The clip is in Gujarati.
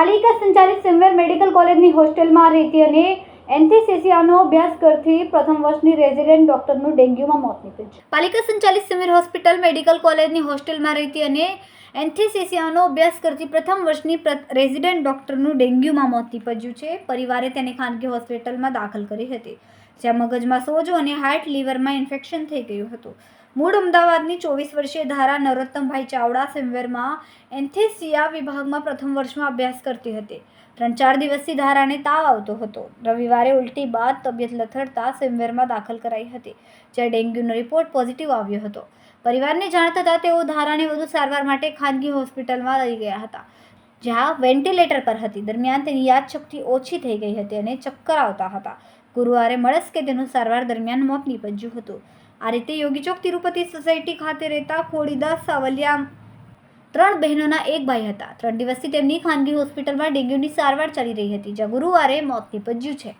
પાલિકા સંચાલિત સિમવેર મેડિકલ કોલેજની હોસ્ટેલમાં રહેતી અને એન્થેસેસિયાનો અભ્યાસ કરતી પ્રથમ વર્ષની રેઝિડેન્ટ ડોક્ટરનું ડેન્ગ્યુમાં મોત નીપજ્યું. પાલિકા સંચાલિત સિમવેર હોસ્પિટલ મેડિકલ કોલેજની હોસ્ટેલમાં રહેતી અને એન્થેસેસિયાનો અભ્યાસ કરતી પ્રથમ વર્ષની રેઝિડેન્ટ ડોક્ટરનું ડેન્ગ્યુમાં મોત નીપજ્યું છે. પરિવારે તેને ખાનગી હોસ્પિટલમાં દાખલ કરી હતી, જ્યાં મગજમાં સોજો અને હાર્ટ લીવરમાં ઇન્ફેક્શન થઈ ગયું હતું. મૂળ અમદાવાદની ચોવીસ વર્ષીય ધારા નરોત્તમભાઈ ચાવડા સેમવેરમાં એન્થેસિયા વિભાગમાં પ્રથમ વર્ષમાં અભ્યાસ કરતી હતી. ત્રણ ચાર દિવસથી ધારાને તાવ આવતો હતો. રવિવારે ઉલટી બાદ તબિયત લથડતા સેમવેરમાં દાખલ કરાઈ હતી, જ્યાં ડેન્ગ્યુનો રિપોર્ટ પોઝિટિવ આવ્યો હતો. પરિવારને જાણ થતાં તેઓ ધારાને વધુ સારવાર માટે ખાનગી હોસ્પિટલમાં લઈ ગયા હતા. જ્યાં વેન્ટિલેટર પર હતી. દરમિયાન તેની યાદશક્તિ ઓછી થઈ ગઈ હતી અને ચક્કર આવતા હતા. ગુરુવારે મળસ્કે તેનું સારવાર દરમિયાન મોત નીપજ્યું હતું. આ રીતે યોગી ચોક તિરુપતિ સોસાયટી ખાતે રહેતા ખોડીદાસ સાવલિયા ત્રણ બહેનોના એક ભાઈ હતા. ત્રણ દિવસથી તેમની ખાનગી હોસ્પિટલમાં ડેન્ગ્યુની સારવાર ચાલી રહી હતી, જ્યાં ગુરુવારે મોત નીપજ્યું છે.